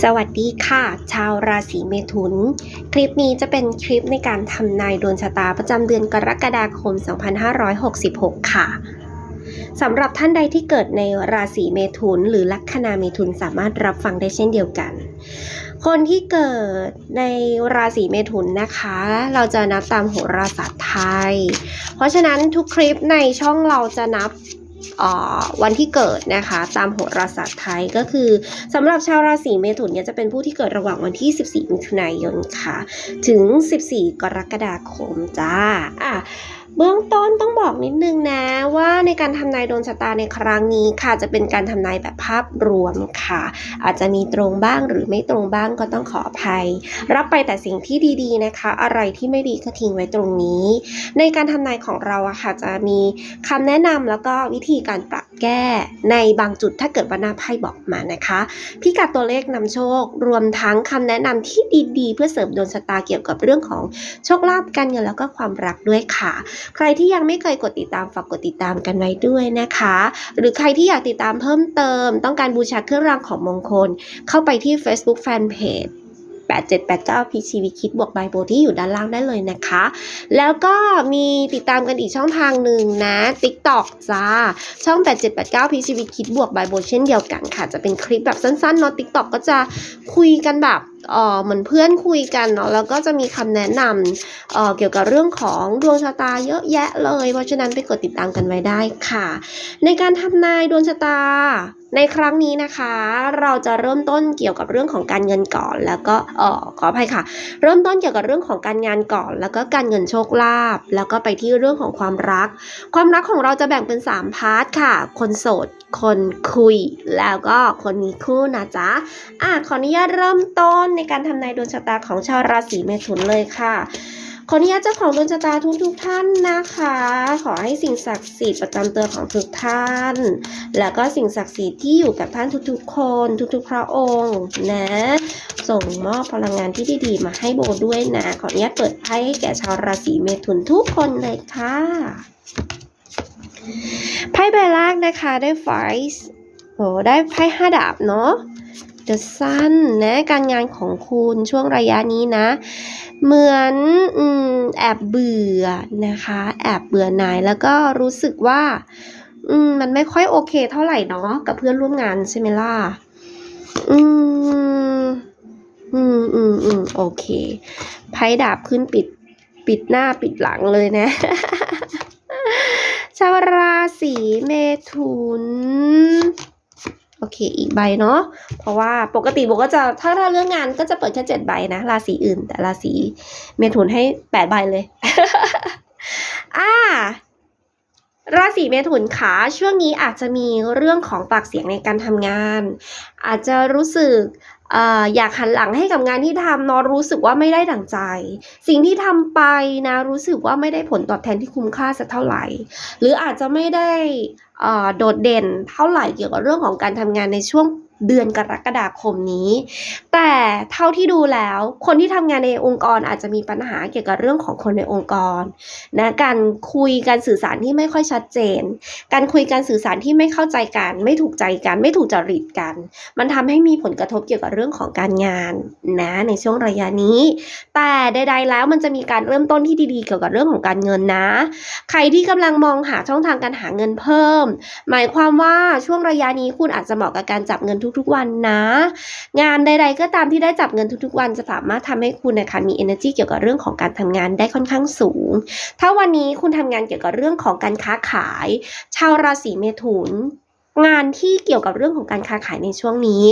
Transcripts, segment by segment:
สวัสดีค่ะ ชาวราศีเมถุน คลิปนี้จะเป็นคลิปในการทำนายดวงชะตาประจำเดือนกรกฎาคม 2566 ค่ะสำหรับท่านใดที่เกิดในราศีเมถุน หรือลัคนาเมถุนสามารถรับฟังได้เช่นเดียวกัน คนที่เกิดในราศีเมถุนนะคะ เราจะนับตามโหราศาสตร์ไทย เพราะฉะนั้นทุกคลิปในช่องเราจะนับ วันที่เกิดนะคะ ตามโหราศาสตร์ไทยก็คือสำหรับชาวราศีเมถุนเนี่ยจะเป็นผู้ที่เกิดระหว่างวันที่ 14 มิถุนายนค่ะ ถึง 14 กรกฎาคมจ้าอะ เบื้องต้นต้องบอกนิดนึงนะว่าในการทำนายดวงชะตาในครั้งนี้ค่ะจะเป็นการทำนายแบบภาพรวมค่ะ อาจจะมีตรงบ้างหรือไม่ตรงบ้างก็ต้องขออภัย รับไปแต่สิ่งที่ดีๆนะคะ อะไรที่ไม่ดีก็ทิ้งไว้ตรงนี้ ในการทำนายของเราอะค่ะจะมีคำแนะนำแล้วก็วิธีการปรับ แก้ในบางจุดถ้าเกิดว่าหน้าไพ่บอกมานะคะ พิกัดตัวเลขนำโชค รวมทั้งคำแนะนำที่ดีๆ เพื่อเสริมดวงชะตาเกี่ยวกับเรื่องของโชคลาภการเงินแล้วก็ความรักด้วยค่ะ ใครที่ยังไม่เคยกดติดตามฝากกดติดตามกันไว้ด้วยนะคะ หรือใครที่อยากติดตามเพิ่มเติม ต้องการบูชาเครื่องรางของมงคล เข้าไปที่ Facebook Fanpage 8789พีชีวิคิดบวกไบโบที่อยู่ด้านล่างได้เลยนะคะ แล้วก็มีติดตามกันอีกช่องทางหนึ่งนะ TikTok จ้า ช่อง 8789พีชีวิคิดบวกไบโบเช่นเดียวกันค่ะ จะเป็นคลิปแบบสั้นๆเนาะ TikTok ก็จะคุยกันแบบ เออเหมือนเพื่อนคุยกันเนาะแล้วก็จะมีคำแนะนำเอ่อเกี่ยวกับเรื่องของดวงชะตาเยอะแยะเลย เพราะฉะนั้นไปกดติดตามกันไว้ได้ค่ะ ในการทำนายดวงชะตาในครั้งนี้นะคะ เราจะเริ่มต้นเกี่ยวกับเรื่องของการเงินก่อน แล้วก็เออขออภัยค่ะ เริ่มต้นเกี่ยวกับเรื่องของการงานก่อน แล้วก็การเงินโชคลาภแล้วก็ไปที่เรื่องของความรัก ความรักของเราจะแบ่งเป็น 3 พาร์ทค่ะ คนโสด คนคุย แล้วก็คนมีคู่นะจ๊ะอะขออนุญาตเริ่มต้นในการทำนายดวงชะตาของชาวราศีเมถุนเลยค่ะขออนุญาตเจ้าของดวงชะตาทุกทุกท่านนะคะ ขอให้สิ่งศักดิ์สิทธิ์ประจำตัวของทุกท่าน แล้วก็สิ่งศักดิ์สิทธิ์ที่อยู่กับท่านทุกๆ คน ทุกๆ พระองค์นะ ส่งมอบพลังงานที่ดีๆ มาให้โบด้วยนะ ขออนุญาตเปิดไพ่ให้แก่ชาวราศีเมถุนทุกคนเลยค่ะ ไพ่ใบแรกนะคะได้ไฟส์โอ้ได้ไพ่ห้าดาบเนาะ The Sun นะการงานของคุณช่วงระยะนี้นะ เหมือนอแอบเบื่อนะคะ แอบเบื่อหน่ายแล้วก็รู้สึกว่ามมันไม่ค่อยโอเคเท่าไหร่เนาะกับเพื่อนร่วมงานใช่ไหมล่ะ อืม อืมอืมอืมโอเค ไพ่ดาบขึ้นปิด ปิดหน้าปิดหลังเลยนะ ศีเมถุน โอเค อีกใบเนาะ เพราะว่าปกติโบก็จะถ้าถ้าเรื่องงานก็จะเปิดแค่เจ็ดใบนะ ราศีอื่น แต่ราศีเมถุนให้แปดใบเลย อ่า ราศีเมถุนขาช่วงนี้อาจจะมีเรื่องของปากเสียงในการทำงาน อาจจะรู้สึกอยากหันหลังให้กับงานที่ทำเนอะรู้สึกว่าไม่ได้ดั่งใจ สิ่งที่ทำไปนะรู้สึกว่าไม่ได้ผลตอบแทนที่คุ้มค่าสักเท่าไหร่ หรืออาจจะไม่ได้โดดเด่นเท่าไหร่เกี่ยวกับเรื่องของการทำงานในช่วง เดือนกรกฎาคมนี้ แต่เท่าที่ดูแล้วคนที่ทำงานในองค์กรอาจจะมีปัญหาเกี่ยวกับเรื่องของคนในองค์กรนะการคุยการสื่อสารที่ไม่ค่อยชัดเจน การคุยการสื่อสารที่ไม่เข้าใจกันไม่ถูกใจกันไม่ถูกจริตกัน มันทำให้มีผลกระทบเกี่ยวกับเรื่องของการงานนะในช่วงระยะนี้ แต่ใดๆแล้วมันจะมีการเริ่มต้นที่ดีๆ เกี่ยวกับเรื่องของการเงินนะ ใครที่กำลังมองหาช่องทางการหาเงินเพิ่ม หมายความว่าช่วงระยะนี้คุณอาจจะเหมาะกับการจับเงินทุกๆวันนะ งานใดๆก็ตามที่ได้จับเงินทุกๆวันจะสามารถทำให้คุณนะคะมี energy เกี่ยวกับเรื่องของการทำงานได้ค่อนข้างสูง ถ้าวันนี้คุณทำงานเกี่ยวกับเรื่องของการค้าขาย ชาวราศีเมถุน งานที่เกี่ยวกับเรื่องของการค้าขายในช่วงนี้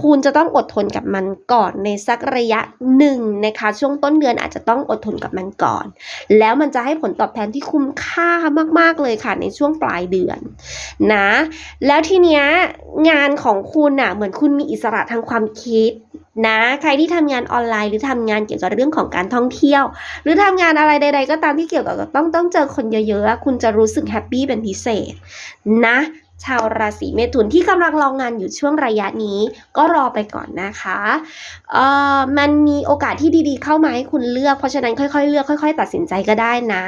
คุณจะต้องอดทนกับมันก่อนในสักระยะหนึ่งนะคะ ช่วงต้นเดือนอาจจะต้องอดทนกับมันก่อน แล้วมันจะให้ผลตอบแทนที่คุ้มค่ามากๆเลยค่ะในช่วงปลายเดือนนะ แล้วทีเนี้ยงานของคุณน่ะเหมือนคุณมีอิสระทางความคิดนะใครที่ทำงานออนไลน์หรือทำงานเกี่ยวกับเรื่องของการท่องเที่ยว หรือทำงานอะไรใด ๆ ก็ตามที่เกี่ยวกับต้องต้องเจอคนเยอะๆคุณจะรู้สึกแฮปปี้เป็นพิเศษนะ ชาวราศีเมถุนที่กำลังรองงานอยู่ช่วงระยะนี้ก็รอไปก่อนนะคะเอ่อมันมีโอกาสที่ดีๆ เข้ามาให้คุณเลือกเพราะฉะนั้นค่อยๆ เลือกค่อย ๆ ตัดสินใจก็ได้นะ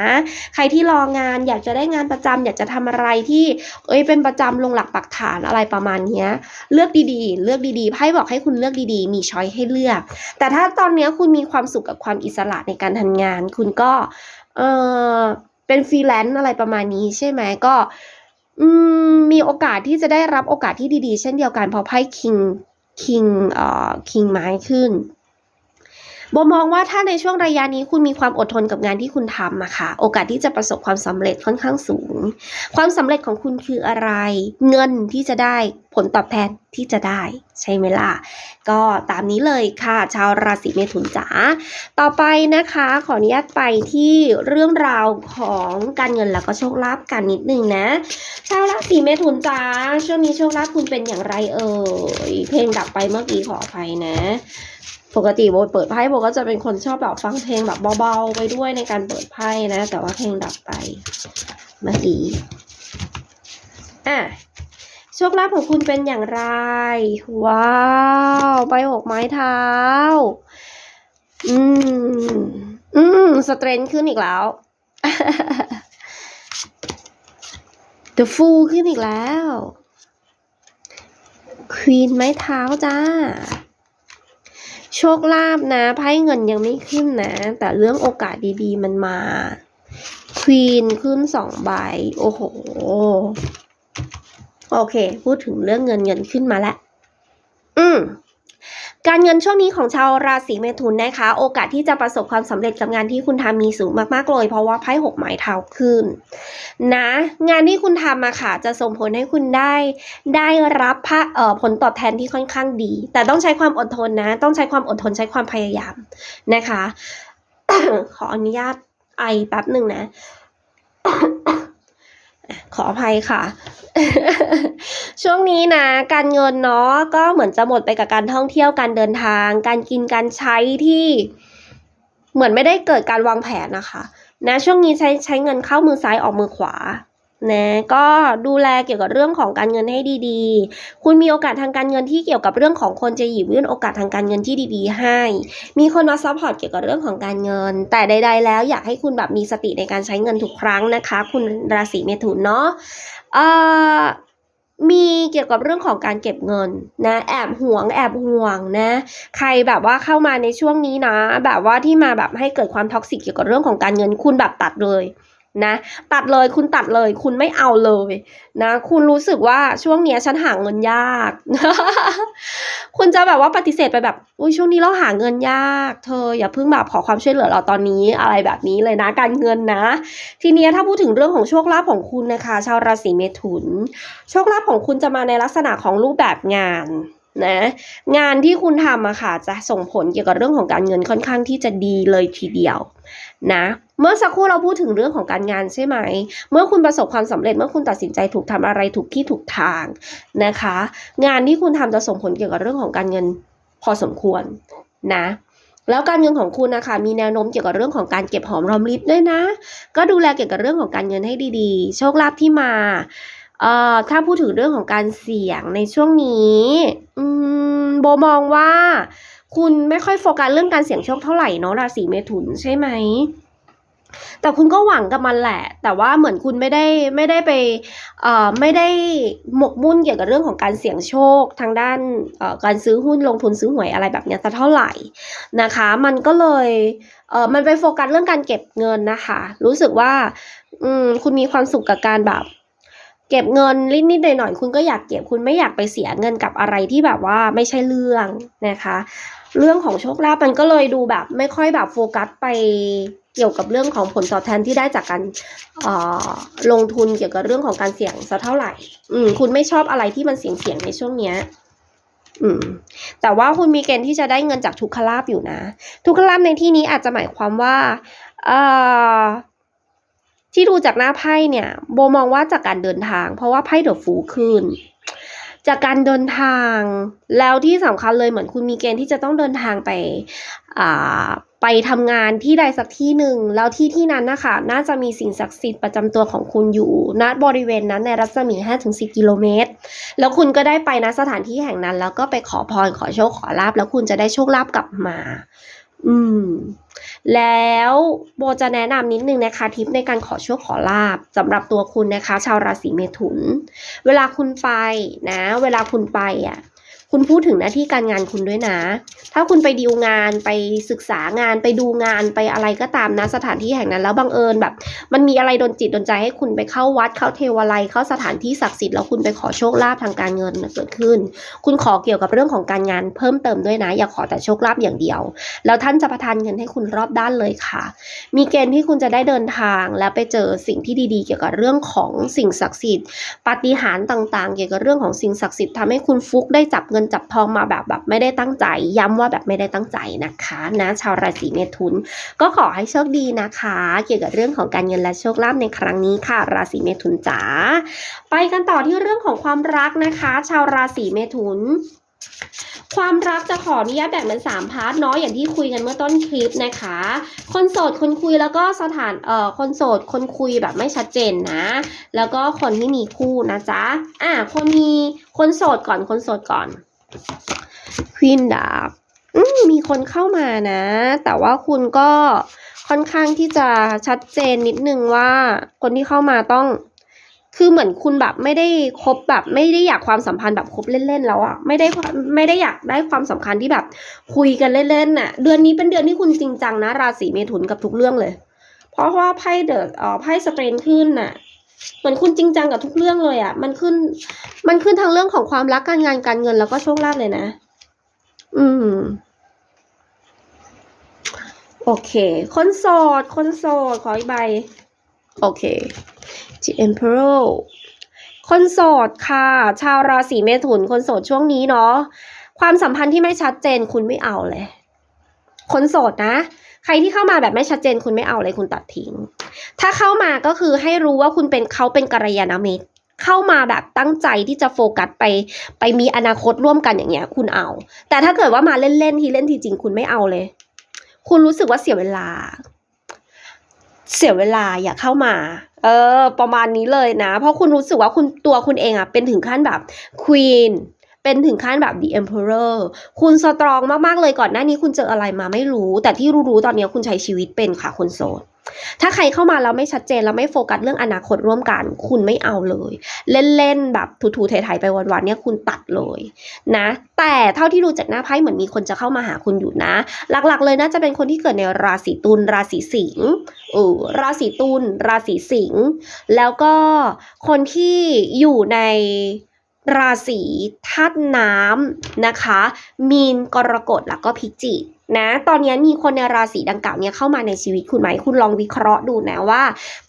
ใครที่รองานอยากจะได้งานประจำอยากจะทำอะไรที่เอ้ยเป็นประจำลงหลักปักฐานอะไรประมาณนี้เลือกดีๆ เลือกดีๆไพ่บอกให้คุณเลือกดีๆ มีช้อยให้เลือก แต่ถ้าตอนนี้คุณมีความสุขกับความอิสระในการทำงาน คุณก็เออเป็นฟรีแลนซ์อะไรประมาณนี้ใช่ไหมก็ มีโอกาสที่จะได้รับโอกาสที่ดีๆ เช่นเดียวกันพอไพ่คิงคิงเอ่อคิงไม้ขึ้น โบมองว่าถ้าในช่วงระยะนี้คุณมีความอดทนกับงานที่คุณทำอะค่ะ โอกาสที่จะประสบความสำเร็จค่อนข้างสูง ความสำเร็จของคุณคืออะไร เงินที่จะได้ผลตอบแทนที่จะได้ ใช่ไหมล่ะ ก็ตามนี้เลยค่ะ ชาวราศีเมถุนจ๋าต่อไปนะคะ ขออนุญาตไปที่เรื่องราวของการเงินแล้วก็โชคลาภกันนิดนึงนะ ชาวราศีเมถุนจ๋าช่วงนี้โชคลาภคุณเป็นอย่างไรเอ่ยเพลงดับไปเมื่อกี้ขออภัยนะ ปกติโบเปิดไพ่โบก็จะเป็นคนชอบแบบฟังเพลงแบบเบาๆไปด้วยในการเปิดไพ่นะ แต่ว่าเพลงดับไปเมื่อกี้อะโชคลาภของคุณเป็นอย่างไร ว้าวใบหกไม้เท้า อืม อืม สเตรนขึ้นอีกแล้ว The Fool ขึ้นอีกแล้ว Queen ไม้เท้าจ้า โชคลาภนะไพ่เงินยังไม่ขึ้นนะ แต่เรื่องโอกาสดีๆ มันมาควีนขึ้นสองใบ โอ้โห โอเค พูดถึงเรื่องเงินเงินขึ้นมาแล้ว อืม การเงินช่วงนี้ของชาวราศีเมถุนนะคะ โอกาสที่จะประสบความสำเร็จกับงานที่คุณทำมีสูงมากๆเลย เพราะว่าไพ่หกไม้เท้าขึ้นนะ งานที่คุณทำอะค่ะ จะส่งผลให้คุณได้ได้รับพระเอ่อผลตอบแทนที่ค่อนข้างดี แต่ต้องใช้ความอดทนนะ ต้องใช้ความอดทนใช้ความพยายามนะคะ ขออนุญาตไอแป๊บหนึ่งนะ ขออภัยค่ะ ช่วงนี้นะ การเงินเนาะก็เหมือนจะหมดไปกับการท่องเที่ยวการเดินทาง การกินการใช้ที่เหมือนไม่ได้เกิดการวางแผนนะคะ นะ ช่วงนี้ใช้ใช้เงินเข้ามือซ้ายออกมือขวา นะก็ดูแลเกี่ยวกับเรื่องของการเงินให้ดีๆ คุณมีโอกาสทางการเงินที่เกี่ยวกับเรื่องของคนจะหยิบยื่นโอกาสทางการเงินที่ดีๆ ให้ มีคนมาซัพพอร์ตเกี่ยวกับเรื่องของการเงิน แต่ใด ๆ แล้วอยากให้คุณแบบมีสติในการใช้เงินทุกครั้งนะคะ คุณราศีเมถุนเนาะเอ่อมีเกี่ยวกับเรื่องของการเก็บเงินนะแอบห่วงแอบห่วงนะ ใครแบบว่าเข้ามาในช่วงนี้นะ แบบว่าที่มาแบบให้เกิดความท็อกซิกเกี่ยวกับเรื่องของการเงินคุณแบบตัดเลย นะตัดเลยคุณตัดเลย คุณไม่เอาเลยนะคุณรู้สึกว่าช่วงเนี้ยฉันหาเงินยาก คุณจะแบบว่าปฏิเสธไปแบบอุ้ยช่วงนี้เราหาเงินยาก เธออย่าเพิ่งแบบขอความช่วยเหลือเราตอนนี้อะไรแบบนี้เลยนะการเงินนะ ทีเนี้ยถ้าพูดถึงเรื่องของโชคลาภของคุณนะคะ ชาวราศีเมถุน โชคลาภของคุณจะมาในลักษณะของรูปแบบงาน นะงานที่คุณทำอะค่ะจะส่งผลเกี่ยวกับเรื่องของการเงินค่อนข้างที่จะดีเลยทีเดียวนะเมื่อสักครู่เราพูดถึงเรื่องของการงานใช่ไหม เมื่อคุณประสบความสำเร็จเมื่อคุณตัดสินใจถูกทำอะไรถูกที่ถูกทางนะคะ งานที่คุณทำจะส่งผลเกี่ยวกับเรื่องของการเงินพอสมควรนะแล้วการเงินของคุณนะคะมีแนวโน้มเกี่ยวกับเรื่องของการเก็บหอมรอมริบด้วยนะ ก็ดูแลเกี่ยวกับเรื่องของการเงินให้ดีๆ โชคลาภที่มา เอ่อถ้าพูดถึงเรื่องของการเสี่ยงในช่วงนี้อืมโบมองว่า คุณไม่ค่อยโฟกัสเรื่องการเสี่ยงโชคเท่าไหร่เนาะราศีเมถุนใช่ไหมแต่คุณก็หวังกับมันแหละ แต่ว่าเหมือนคุณไม่ได้ไม่ได้ไปเอ่อไม่ได้หมกมุ่นเกี่ยวกับเรื่องของการเสี่ยงโชคทางด้านเอ่อการซื้อหุ้นลงทุนซื้อหวยอะไรแบบเนี้ยสักเท่าไหร่นะคะ มันก็เลยเอ่อมันไปโฟกัสเรื่องการเก็บเงินนะคะ รู้สึกว่าอืมคุณมีความสุขกับการแบบ เก็บเงินนิดๆหน่อยๆคุณก็อยากเก็บคุณไม่อยากไปเสียเงินกับอะไรที่แบบว่าไม่ใช่เรื่องนะคะ เรื่องของโชคลาภมันก็เลยดูแบบ ไม่ค่อยแบบโฟกัสไปเกี่ยวกับเรื่องของผลตอบแทนที่ได้จากการอ่อลงทุนเกี่ยวกับเรื่องของการเสี่ยงสักเท่าไหร่ อืม คุณไม่ชอบอะไรที่มันเสี่ยงๆในช่วงเนี้ย อืม แต่ว่าคุณมีเกณฑ์ที่จะได้เงินจากทุกขลาภอยู่นะ ทุกขลาภในที่นี้อาจจะหมายความว่า เอ่อ ที่ดูจากหน้าไพ่เนี่ย โบมองว่าจากการเดินทาง เพราะว่าไพ่เดอะฟูขึ้น จากการเดินทาง แล้วที่สำคัญเลยเหมือนคุณมีเกณฑ์ที่จะต้องเดินทางไปอ่าไปทำงานที่ใดสักที่หนึ่ง แล้วที่ที่นั้นนะคะน่าจะมีสิ่งศักดิ์สิทธิ์ประจำตัวของคุณอยู่ณบริเวณนั้นในรัศมี 5-10 กิโลเมตร แล้วคุณก็ได้ไปณสถานที่แห่งนั้น แล้วก็ไปขอพรขอโชคขอลาบแล้วคุณจะได้โชคลาภกลับมา อืม แล้วโบจะแนะนำนิดนึงนะคะ ทิปในการขอโชคขอลาบสำหรับตัวคุณนะคะ ชาวราศีเมถุน เวลาคุณไปนะ เวลาคุณไปอะ คุณพูดถึงหน้าที่การงานคุณด้วยนะ ถ้าคุณไปดีลงานไปศึกษางานไปดูงานไปอะไรก็ตามนะสถานที่แห่งนั้น แล้วบังเอิญแบบ มันมีอะไรดนจิตดนใจให้คุณไปเข้าวัดเข้าเทวาลัยเข้าสถานที่ศักดิ์สิทธิ์แล้วคุณไปขอโชคลาภทางการเงินเกิดขึ้น คุณขอเกี่ยวกับเรื่องของการงานเพิ่มเติมด้วยนะ อย่าขอแต่โชคลาภอย่างเดียว แล้วท่านจะประทานเงินให้คุณรอบด้านเลยค่ะ มีเกณฑ์ที่คุณจะได้เดินทางและไปเจอสิ่งที่ดีๆ เกี่ยวกับเรื่องของสิ่งศักดิ์สิทธิ์ปาฏิหาริย์ต่าง ๆ เกี่ยวกับเรื่องของสิ่งศักดิ์สิทธิ์ทำให้คุณฟุกได้จับเงินจับทองมาแบบแบบไม่ได้ตั้งใจ ย้ำว่าแบบไม่ได้ตั้งใจนะคะนะชาวราศีเมถุน ก็ขอให้โชคดีนะคะ เกี่ยวกับเรื่องของการเงินและโชคลาภในครั้งนี้ค่ะ ราศีเมถุนจ๋าไปกันต่อที่เรื่องของความรักนะคะ ชาวราศีเมถุนความรักจะขออนุญาตแบ่งเป็นสามพาร์ทเนาะอย่างที่คุยกันเมื่อต้นคลิปนะคะ คนโสดคนคุยแล้วก็สถานเอ่อคนโสดคนคุยแบบไม่ชัดเจนนะ แล้วก็คนที่มีคู่นะจ๊ะอะคนมีคนโสดก่อนคนโสดก่อน ควีนดาบมีคนเข้ามานะ แต่ว่าคุณก็ค่อนข้างที่จะชัดเจนนิดนึงว่าคนที่เข้ามาต้อง คือเหมือนคุณแบบไม่ได้คบแบบ ไม่ได้อยากความสัมพันธ์แบบคบเล่นๆแล้วอะไม่ได้ไม่ได้อยากได้ความสำคัญที่แบบ คุยกันเล่นๆน่ะ เดือนนี้เป็นเดือนที่คุณจริงจังนะ ราศีเมถุนกับทุกเรื่องเลย เพราะว่าไพ่เดอะเอ่อไพ่สเตรนขึ้นน่ะ เหมือนคุณจริงจังกับทุกเรื่องเลยอะมันขึ้น มันขึ้นทางเรื่องของความรักการงานการเงินแล้วก็โชคลาภเลยนะ อืม โอเค คนโสด คนโสด ขออีกใบ โอเค The Emperor คนโสดค่ะ ชาวราศีเมถุน คนโสดช่วงนี้เนาะ ความสัมพันธ์ที่ไม่ชัดเจนคุณไม่เอาเลย คนโสดนะ ใครที่เข้ามาแบบไม่ชัดเจนคุณไม่เอาเลยคุณตัดทิ้ง ถ้าเข้ามาก็คือให้รู้ว่าคุณเป็นเขาเป็นกัลยาณมิตรเข้ามาแบบตั้งใจที่จะโฟกัสไป ไปมีอนาคตร่วมกันอย่างเงี้ย คุณเอา แต่ถ้าเกิดว่ามาเล่นๆทีเล่นทีจริงคุณไม่เอาเลย คุณรู้สึกว่าเสียเวลา เสียเวลาอย่าเข้ามา เออ ประมาณนี้เลยนะ เพราะคุณรู้สึกว่าคุณตัวคุณเองอะเป็นถึงขั้นแบบ Queen เป็นถึงขั้นแบบ The Emperor คุณสตรองมากๆเลยก่อนหน้านี้คุณเจออะไรมาไม่รู้ แต่ที่รู้ๆตอนนี้คุณใช้ชีวิตเป็นค่ะคนโสดถ้าใครเข้ามาแล้วไม่ชัดเจนแล้วไม่โฟกัสเรื่องอนาคตร่วมกัน คุณไม่เอาเลย เล่นๆแบบถูๆไถๆไปวันๆเนี่ยคุณตัดเลยนะ แต่เท่าที่ดูจากหน้าไพ่เหมือนมีคนจะเข้ามาหาคุณอยู่นะ หลักๆ เลยน่าจะเป็นคนที่เกิดในราศีตุลราศีสิงห์เออราศีตุลราศีสิงห์แล้วก็คนที่อยู่ใน ราศีธาตุน้ำนะคะ มีนกรกฎแล้วก็พิจิกนะตอนนี้มีคนในราศีดังกล่าวเนี่ยเข้ามาในชีวิตคุณไหมคุณลองวิเคราะห์ดูนะว่า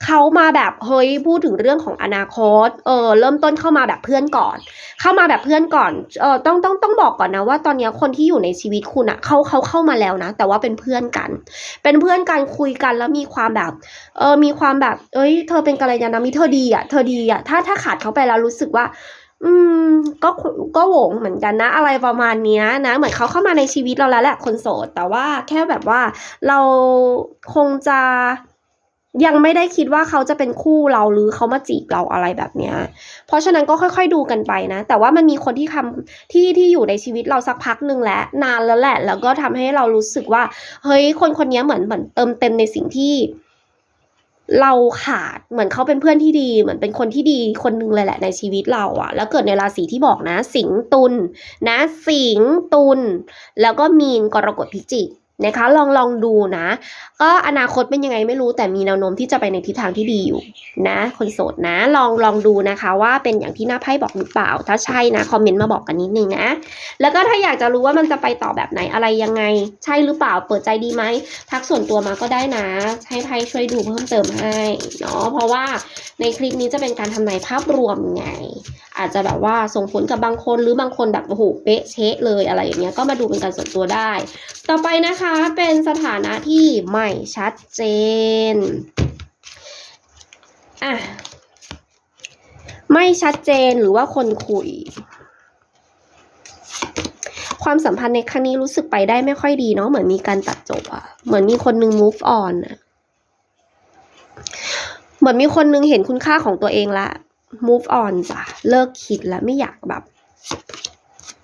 เขามาแบบเฮ้ยพูดถึงเรื่องของอนาคตเออเริ่มต้นเข้ามาแบบเพื่อนก่อน เข้ามาแบบเพื่อนก่อนเออต้องต้องต้องบอกก่อนนะว่าตอนนี้คนที่อยู่ในชีวิตคุณอะเขาเขาเข้ามาแล้วนะ แต่ว่าเป็นเพื่อนกัน เป็นเพื่อนกันคุยกันแล้วมีความแบบเออมีความแบบ เอ้ย เธอเป็นกัลยาณมิตรเธอดีอะเธอดีอะถ้าถ้าขาดเขาไปแล้วรู้สึกว่า อืม ก็ก็โหวงเหมือนกันนะ อะไรประมาณเนี้ยนะ เหมือนเขาเข้ามาในชีวิตเราแล้วแหละคนโสด แต่ว่าแค่แบบว่าเราคงจะยังไม่ได้คิดว่าเขาจะเป็นคู่เราหรือเขามาจีบเราอะไรแบบเนี้ย เพราะฉะนั้นก็ค่อยๆดูกันไปนะ แต่ว่ามันมีคนที่ทำที่ที่อยู่ในชีวิตเราสักพักหนึ่งแล้วนานแล้วแหละ แล้วก็ทำให้เรารู้สึกว่า เฮ้ย คนคนนี้เหมือนเหมือนเติมเต็มในสิ่งที่ เราขาดเหมือนเขาเป็นเพื่อนที่ดี เหมือนเป็นคนที่ดีคนหนึงเลยแหละในชีวิตเราอะแล้วเกิดในราศีที่บอกนะ สิงตุลนะสิงตุลแล้วก็มีนกรกฎพิจิก นะคะลองลองดูนะ ก็อนาคตเป็นยังไงไม่รู้แต่มีแนวโน้มที่จะไปในทิศทางที่ดีอยู่นะ คนโสดนะลองลองดูนะคะ ว่าเป็นอย่างที่หน้าไพ่บอกหรือเปล่า ถ้าใช่นะคอมเมนต์มาบอกกันนิดนึงนะ แล้วก็ถ้าอยากจะรู้ว่ามันจะไปต่อแบบไหนอะไรยังไง ใช่หรือเปล่าเปิดใจดีไหมทักส่วนตัวมาก็ได้นะ ให้ไพ่ช่วยดูเพิ่มเติมให้เนาะเพราะว่าในคลิปนี้จะเป็นการทำนายภาพรวมไง อาจจะแบบว่าส่งผลกับบางคนหรือบางคนแบบโอ้โหเป๊ะเชะเลยอะไรอย่างเงี้ยก็มาดูเป็นการส่วนตัวได้ ต่อไปนะคะเป็นสถานะที่ไม่ชัดเจนอะไม่ชัดเจนหรือว่าคนคุย ความสัมพันธ์ในครั้งนี้รู้สึกไปได้ไม่ค่อยดีเนาะเหมือนมีการตัดจบอะเหมือนมีคนนึง move on อะเหมือนมีคนนึงเห็นคุณค่าของตัวเองละ move on จ้ะเลิกคิดแล้วไม่อยากแบบ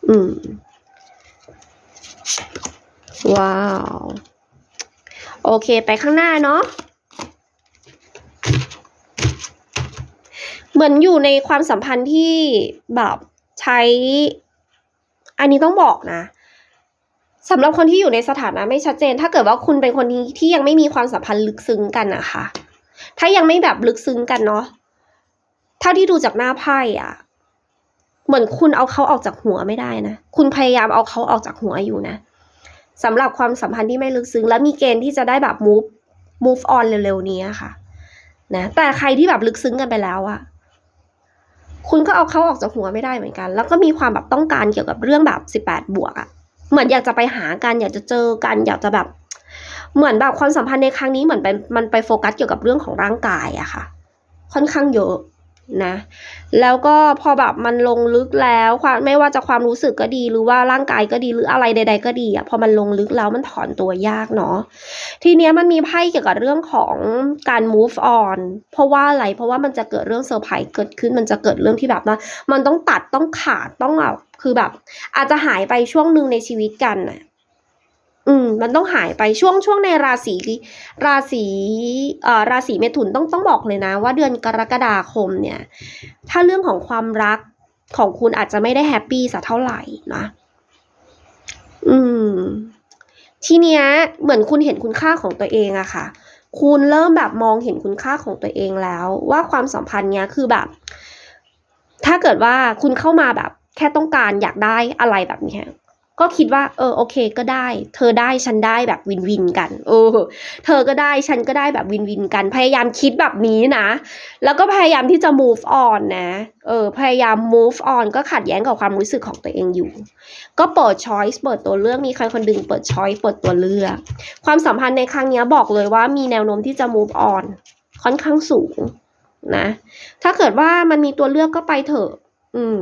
อืม ว้าว โอเคไปข้างหน้าเนาะเหมือนอยู่ในความสัมพันธ์ที่แบบใช้ อันนี้ต้องบอกนะสำหรับคนที่อยู่ในสถานะไม่ชัดเจน ถ้าเกิดว่าคุณเป็นคนที่ที่ยังไม่มีความสัมพันธ์ลึกซึ้งกันนะคะถ้ายังไม่แบบลึกซึ้งกันเนาะ เท่าที่ดูจากหน้าไพ่อะ เหมือนคุณเอาเขาออกจากหัวไม่ได้นะ คุณพยายามเอาเขาออกจากหัวอยู่นะสำหรับความสัมพันธ์ที่ไม่ลึกซึ้ง และมีเกณฑ์ที่จะได้แบบ move move on เร็วๆนี้ค่ะ นะ แต่ใครที่แบบลึกซึ้งกันไปแล้วอะคุณก็เอาเขาออกจากหัวไม่ได้เหมือนกัน แล้วก็มีความแบบต้องการเกี่ยวกับเรื่องแบบสิบแปดบวกอะเหมือนอยากจะไปหากัน อยากจะเจอกัน อยากจะแบบ เหมือนแบบความสัมพันธ์ในครั้งนี้เหมือนไปมันไปโฟกัสเกี่ยวกับเรื่องของร่างกายอะค่ะ ค่อนข้างเยอะ นะแล้วก็พอแบบมันลงลึกแล้วความไม่ว่าจะความรู้สึกก็ดีหรือว่าร่างกายก็ดีหรืออะไรใด ๆ ก็ดีอะพอมันลงลึกแล้วมันถอนตัวยากเนาะทีเนี้ยมันมีไพ่เกี่ยวกับเรื่องของการ move on เพราะว่าอะไรเพราะว่ามันจะเกิดเรื่องเซอร์ไพรส์เกิดขึ้นมันจะเกิดเรื่องที่แบบว่ามันต้องตัดต้องขาดต้องแบบคือแบบ อาจจะหายไปช่วงหนึ่งในชีวิตกันนะ อืมมันต้องหายไปช่วงช่วงในราศีราศีเอ่อราศีเมถุนต้องต้องบอกเลยนะ ว่าเดือนกรกฎาคมเนี่ย ถ้าเรื่องของความรักของคุณอาจจะไม่ได้แฮปปี้สักเท่าไหร่นะอืม ทีเนี้ยเหมือนคุณเห็นคุณค่าของตัวเองอะค่ะ คุณเริ่มแบบมองเห็นคุณค่าของตัวเองแล้ว ว่าความสัมพันธ์เนี้ยคือแบบ ถ้าเกิดว่าคุณเข้ามาแบบ แค่ต้องการอยากได้อะไรแบบนี้ ก็คิดว่า เออโอเคก็ได้ เธอได้ฉันได้แบบวินวินกันเออเธอก็ได้ฉันก็ได้แบบวินวินกัน พยายามคิดแบบนี้นะ แล้วก็พยายามที่จะ move on นะเออพยายาม move on ก็ขัดแย้งกับความรู้สึกของตัวเองอยู่ ก็เปิด choice เปิดตัวเลือกมีใครคนดึงเปิด choice เปิดตัวเลือก ความสัมพันธ์ในครั้งนี้บอกเลยว่ามีแนวโน้มที่จะ move on ค่อนข้างสูงนะ ถ้าเกิดว่ามันมีตัวเลือกก็ไปเถอะ อืม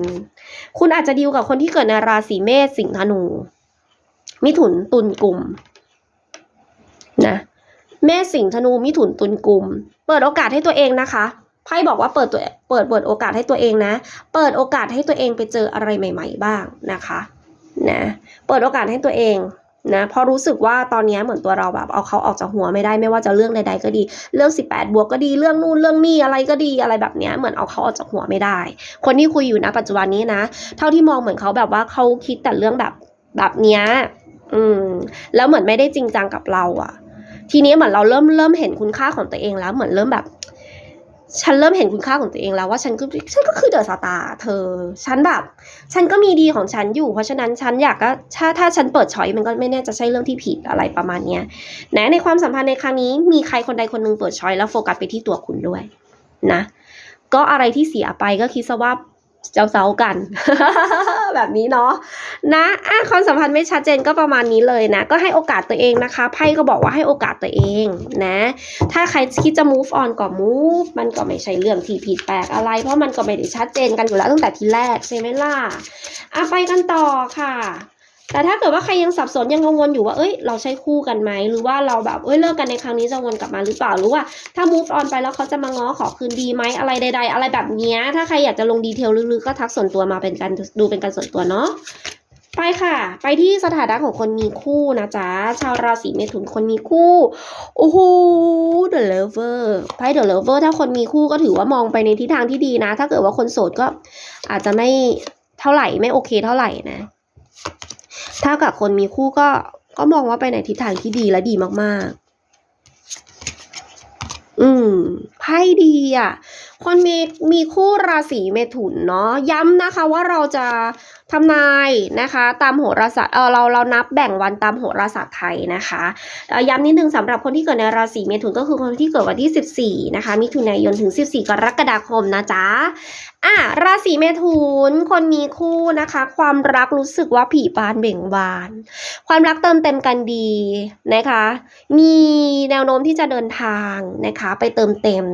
คุณอาจจะดีลกับคนที่เกิดในราศีเมษสิงห์ธนู มิถุนตุลกุมนะเมษสิงห์ธนูมิถุนตุลกุมเปิดโอกาสให้ตัวเองนะคะไพ่บอกว่าเปิดตัวเปิดเปิดโอกาสให้ตัวเองนะ เปิดโอกาสให้ตัวเองไปเจออะไรใหม่ ๆ บ้างนะคะ นะ เปิดโอกาสให้ตัวเอง นะเพราะรู้สึกว่าตอนนี้เหมือนตัวเราแบบเอาเขาออกจากหัวไม่ได้ไม่ว่าจะเรื่องใดๆก็ดี เรื่อง 18 บวกก็ดีเรื่องนู่นเรื่องนี่อะไรก็ดีอะไรแบบเนี้ยเหมือนเอาเขาออกจากหัวไม่ได้ คนที่คุยอยู่นะปัจจุบันนี้นะ เท่าที่มองเหมือนเขาแบบว่าเขาคิดแต่เรื่องแบบแบบเนี้ยอืมแล้วเหมือนไม่ได้จริงจังกับเราอะทีนี้เหมือนเราเริ่มเริ่มเห็นคุณค่าของตัวเองแล้วเหมือนเริ่มแบบ ฉันเริ่มเห็นคุณค่าของตัวเองแล้วว่าฉันก็ฉันก็คือเดอะสตาร์เธอ ฉันแบบ ฉันก็มีดีของฉันอยู่ เพราะฉะนั้นฉันอยากก็ถ้าถ้าฉันเปิดช้อยมันก็ไม่แน่จะใช่เรื่องที่ผิดอะไรประมาณเนี้ยนะในความสัมพันธ์ในครั้งนี้มีใครคนใดคนหนึ่งเปิดช้อยแล้วโฟกัสไปที่ตัวคุณด้วยนะ ก็อะไรที่เสียไปก็คิดซะว่า เจ้าเซากัน แบบนี้เนาะนะอะความสัมพันธ์ไม่ชัดเจนก็ประมาณนี้เลยนะ ก็ให้โอกาสตัวเองนะคะไพ่ก็บอกว่าให้โอกาสตัวเองนะ ถ้าใครคิดจะ move on ก็ move มันก็ไม่ใช่เรื่องที่ผิดแปลกอะไร เพราะมันก็ไม่ได้ชัดเจนกันอยู่แล้วตั้งแต่ทีแรกใช่ไหมล่ะอะไปกันต่อค่ะ แต่ถ้าเกิดว่าใครยังสับสนยังกังวลอยู่ว่า เอ้ย เราใช่คู่กันไหม หรือว่าเราแบบ เอ้ย เลิกกันในครั้งนี้จะวนกลับมาหรือเปล่า หรือว่าถ้า move on ไปแล้วเขาจะมาง้อขอคืนดีไหม อะไรใด ๆ อะไรแบบเนี้ยถ้าใครอยากจะลงดีเทลลึกๆ ก็ทักส่วนตัวมาเป็นการดูเป็นการส่วนตัวเนาะ ไปค่ะ ไปที่สถานะของคนมีคู่นะจ๊ะ ชาวราศีเมถุนคนมีคู่ โอ้โห the lover ไพ่ the lover ถ้าคนมีคู่ก็ถือว่ามองไปในทิศทางที่ดีนะ ถ้าเกิดว่าคนโสดก็อาจจะไม่เท่าไหร่ ไม่โอเคเท่าไหร่นะ ถ้ากับคนมีคู่ก็ก็มองว่าไปในทิศทางที่ดีและดีมากๆ อืม ไพ่ดีอะ คนมีมีคู่ราศีเมถุนเนาะ ย้ำนะคะว่าเราจะ ทำนายนะคะ ตามโหราศาสตร์เออเราเรานับแบ่งวันตามโหราศาสตร์ไทยนะคะย้ำนิดนึงสำหรับคนที่เกิดในราศีเมถุนก็คือคนที่เกิดวันที่ 14 นะคะ มิถุนายนถึง 14 กรกฎาคมนะจ๊ะอะราศีเมถุนคนมีคู่นะคะ ความรักรู้สึกว่าผีบานเบ่งบาน ความรักเติมเต็มกันดีนะคะ มีแนวโน้มที่จะเดินทางนะคะ ไปเติมเต็ม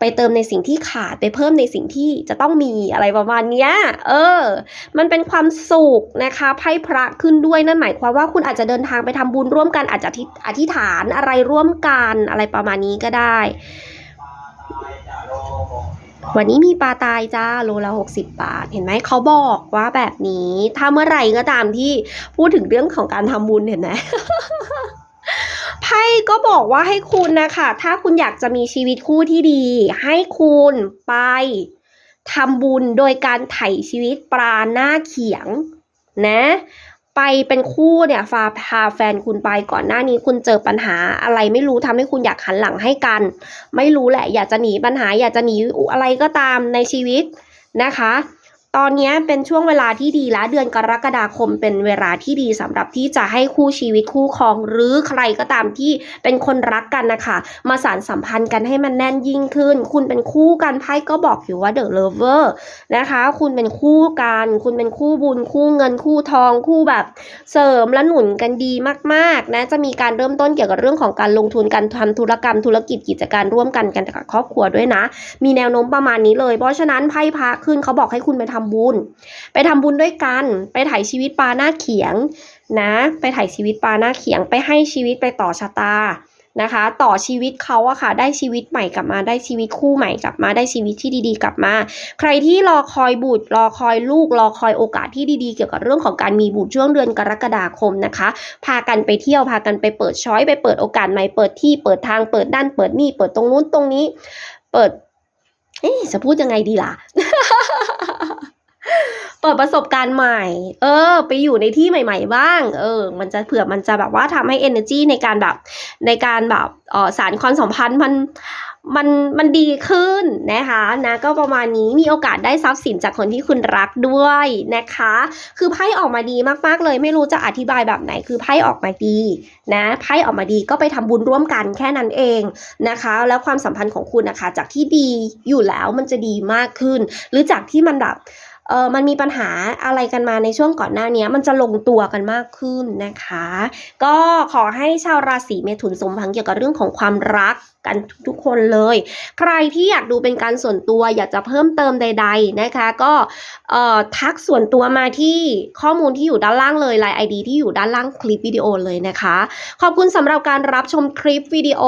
ไปเติมในสิ่งที่ขาดไปเพิ่มในสิ่งที่จะต้องมีอะไรประมาณเนี้ย เออ มันเป็นความสุขนะคะไพ่พระขึ้นด้วยนั่นหมายความว่าคุณอาจจะเดินทางไปทำบุญร่วมกันอาจจะทิอธิษฐานอะไรร่วมกันอะไรประมาณนี้ก็ได้ วันนี้มีปลาตายจ้าโลละ60 บาท เห็นไหมเขาบอกว่าแบบนี้ ถ้าเมื่อไหร่ก็ตามที่พูดถึงเรื่องของการทำบุญเห็นไหม ไพ่ก็บอกว่าให้คุณนะคะถ้าคุณอยากจะมีชีวิตคู่ที่ดี ให้คุณไปทำบุญโดยการไถ่ชีวิตปลาหน้าเขียงนะไปเป็นคู่เนี่ยฟาพาแฟนคุณไปก่อนหน้านี้คุณเจอปัญหาอะไรไม่รู้ทำให้คุณอยากหันหลังให้กัน ไม่รู้แหละ อยากจะหนีปัญหา อยากจะหนีอะไรก็ตามในชีวิตนะคะ ตอนนี้เป็นช่วงเวลาที่ดีแล้วเดือนกรกฎาคมเป็นเวลาที่ดีสำหรับที่จะให้คู่ชีวิตคู่ครอง หรือใครก็ตามที่เป็นคนรักกันนะคะ มาสานสัมพันธ์กันให้มันแน่นยิ่งขึ้น คุณเป็นคู่กันไพ่ก็บอกอยู่ว่า the lover นะคะ คุณเป็นคู่กัน คุณเป็นคู่บุญคู่เงินคู่ทองคู่แบบเสริมและหนุนกันดีมากๆนะจะมีการเริ่มต้นเกี่ยวกับเรื่องของการลงทุนการทำธุรกรรมธุรกิจกิจการร่วมกันกันกับครอบครัวด้วยนะ มีแนวโน้มประมาณนี้เลย เพราะฉะนั้นไพ่พระขึ้นเขาบอกให้คุณไปทำบุญ ไปทำบุญด้วยกัน ไปถ่ายชีวิตปลาหน้าเขียงนะ ไปถ่ายชีวิตปลาหน้าเขียง ไปให้ชีวิตไปต่อชะตานะคะ ต่อชีวิตเขาอะค่ะ ได้ชีวิตใหม่กลับมา ได้ชีวิตคู่ใหม่กลับมา ได้ชีวิตที่ดีๆ กลับมา ใครที่รอคอยบุตร รอคอยลูก รอคอยโอกาสที่ดีๆ เกี่ยวกับเรื่องของการมีบุตรช่วงเดือนกรกฎาคมนะคะ พากันไปเที่ยว พากันไปเปิดช้อย ไปเปิดโอกาสใหม่ เปิดที่ เปิดทาง เปิดด้าน เปิดนี่ เปิดตรงนู้นตรงนี้ เปิด เอ๊จะพูดยังไงดีล่ะ เปิดประสบการณ์ใหม่ เออ ไปอยู่ในที่ใหม่ ๆ บ้าง เออ มันจะเผื่อมันจะแบบว่าทำให้ energy ในการแบบในการแบบเออสารความสัมพันธ์มันมันมันดีขึ้นนะคะนะก็ประมาณนี้มีโอกาสได้ทรัพย์สินจากคนที่คุณรักด้วยนะคะ คือไพ่ออกมาดีมากๆเลย ไม่รู้จะอธิบายแบบไหนคือไพ่ออกมาดีนะไพ่ออกมาดีก็ไปทำบุญร่วมกันแค่นั้นเองนะคะ แล้วความสัมพันธ์ของคุณนะคะ จากที่ดีอยู่แล้วมันจะดีมากขึ้น หรือจากที่มันแบบ เออมันมีปัญหาอะไรกันมาในช่วงก่อนหน้านี้มันจะลงตัวกันมากขึ้นนะคะ ก็ขอให้ชาวราศีเมถุนสมพังเกี่ยวกับเรื่องของความรักกันทุกคนเลย ใครที่อยากดูเป็นการส่วนตัวอยากจะเพิ่มเติมใด ๆนะคะ ก็ทักส่วนตัวมาที่ข้อมูลที่อยู่ด้านล่างเลยไลน์ ID ที่อยู่ด้านล่างคลิปวิดีโอเลยนะคะ ขอบคุณสำหรับการรับชมคลิปวิดีโอ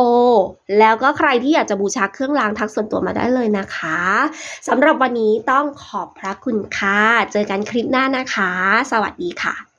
แล้วก็ใครที่อยากจะบูชาเครื่องรางทักส่วนตัวมาได้เลยนะคะสำหรับวันนี้ต้องขอบพระคุณค่ะ เจอกันคลิปหน้านะคะ สวัสดีค่ะ